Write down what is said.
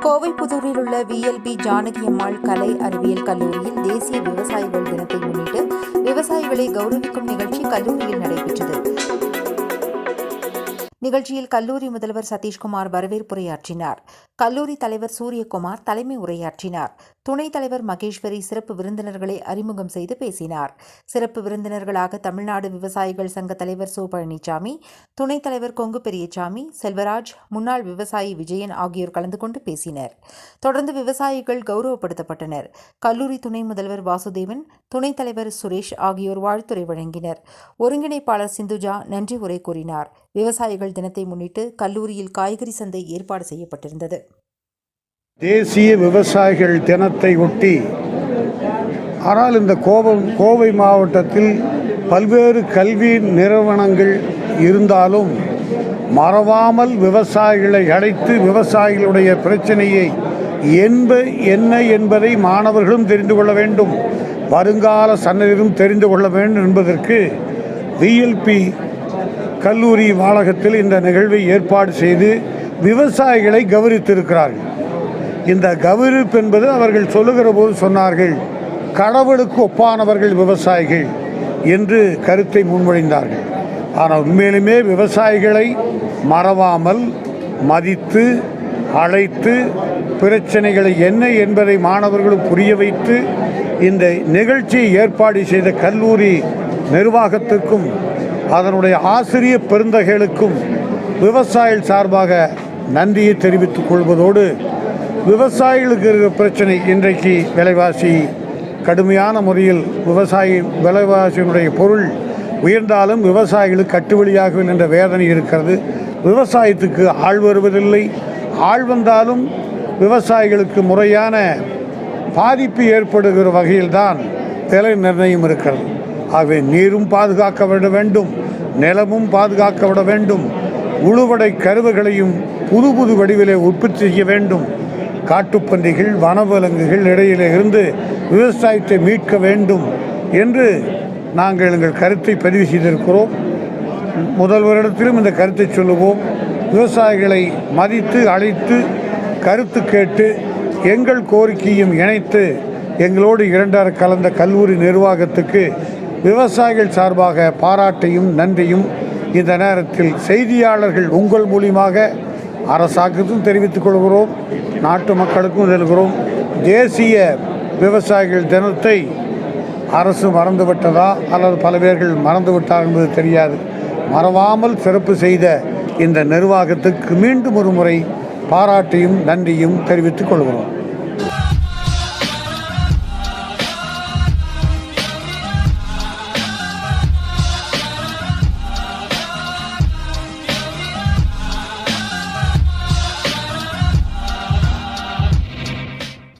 கோவை புதூரில் உள்ள விஎல்பி ஜானகி அம்மாள் கலை அறிவியல் கல்லூரியில் தேசிய விவசாயிகள் தினத்தை முன்னிட்டு விவசாயிகளை கௌரவிக்கும் நிகழ்ச்சி கல்லூரியில் நடைபெற்றது. நிகழ்ச்சியில் கல்லூரி முதல்வர் சதீஷ்குமார் வரவேற்புரையாற்றினார். கல்லூரி தலைவர் சூரியகுமார் தலைமை உரையாற்றினார். துணைத் தலைவர் மகேஸ்வரி சிறப்பு விருந்தினர்களை அறிமுகம் செய்து பேசினார். சிறப்பு விருந்தினர்களாக தமிழ்நாடு விவசாயிகள் சங்க தலைவர் சு. பழனிசாமி துணைத் தலைவர் கொங்கு பெரியசாமி செல்வராஜ் முன்னாள் விவசாயி விஜயன் ஆகியோர் கலந்து கொண்டு பேசினர். தொடர்ந்து விவசாயிகள் கௌரவப்படுத்தப்பட்டனர். கல்லூரி துணை முதல்வர் வாசுதேவன் துணைத் தலைவர் சுரேஷ் ஆகியோர் வாழ்த்துரை வழங்கினர். ஒருங்கிணைப்பாளர் சிந்துஜா நன்றி உரை கூறினார். விவசாயிகள் தினத்தை முன்னிட்டு கல்லூரியில் காய்கறி சந்தை ஏற்பாடு செய்யப்பட்டிருந்தது. தேசிய விவசாயிகள் தினத்தை ஒட்டி ஆனால் இந்த கோபம் கோவை மாவட்டத்தில் பல்வேறு கல்வி நிறுவனங்கள் இருந்தாலும் மறவாமல் விவசாயிகளை அழைத்து விவசாயிகளுடைய பிரச்சனையை என்ப என்ன என்பதை மாணவர்களும் தெரிந்து கொள்ள வேண்டும். வருங்கால சன்னதிகளும் தெரிந்து கொள்ள வேண்டும் என்பதற்கு விஎல்பி கல்லூரி வாளகத்தில் இந்த நிகழ்வை ஏற்பாடு செய்து விவசாயிகளை கௌரித்திருக்கிறார்கள் இந்த கௌரிப்பு என்பது அவர்கள் சொல்லுகிற போது சொன்னார்கள் கடவுளுக்கு ஒப்பானவர்கள் விவசாயிகள் என்று கருத்தை முன்மொழிந்தார்கள். ஆனால் உண்மையிலுமே விவசாயிகளை மறவாமல் மதித்து அழைத்து பிரச்சனைகளை என்ன என்பதை மாணவர்களும் புரிய வைத்து இந்த நிகழ்ச்சியை ஏற்பாடு செய்த கல்லூரி நிர்வாகத்துக்கும் அதனுடைய ஆசிரியர் பெருந்தகைகளுக்கும் விவசாயிகள் சார்பாக நன்றியை தெரிவித்துக் கொள்வதோடு விவசாயிகளுக்கு இருக்கிற பிரச்சனை இன்றைக்கு விலைவாசி கடுமையான முறையில் விவசாயி விலைவாசியினுடைய பொருள் உயர்ந்தாலும் விவசாயிகளுக்கு கட்டுவழியாகவில்லை என்ற வேதனை இருக்கிறது. விவசாயத்துக்கு ஆள் வருவதில்லை. ஆள் வந்தாலும் விவசாயிகளுக்கு முறையான பாதிப்பு ஏற்படுகிற வகையில்தான் விலை நிர்ணயம் இருக்கிறது. ஆகவே நீரும் பாதுகாக்க விட வேண்டும் நிலமும் பாதுகாக்க விட வேண்டும். உழுவடை கருவுகளையும் புது புது வடிவிலே உற்பத்தி செய்ய வேண்டும். காட்டுப்பன்றிகள் வனவிலங்குகள் இடையிலே இருந்து விவசாயத்தை மீட்க வேண்டும் என்று நாங்கள் எங்கள் கருத்தை பதிவு செய்திருக்கிறோம். முதல்வரிடத்திலும் இந்த கருத்தை சொல்லுவோம். விவசாயிகளை மதித்து அழைத்து கருத்து கேட்டு எங்கள் கோரிக்கையும் இணைத்து எங்களோடு இரண்டர கலந்த கல்லூரி நிர்வாகத்துக்கு விவசாயிகள் சார்பாக பாராட்டையும் நன்றியும் இந்த நேரத்தில் செய்தியாளர்கள் உங்கள் மூலியமாக அரசாங்கத்துக்கும் தெரிவித்துக் கொள்கிறோம் நாட்டு மக்களுக்கும் செல்கிறோம். தேசிய விவசாயிகள் தினத்தை அரசு மறந்துவிட்டதா அல்லது பல பேர்கள் மறந்துவிட்டார் என்பது தெரியாது. மறவாமல் சிறப்பு செய்த இந்த நிர்வாகத்துக்கு மீண்டும் ஒரு முறை பாராட்டையும் நன்றியும் தெரிவித்துக் கொள்கிறோம்.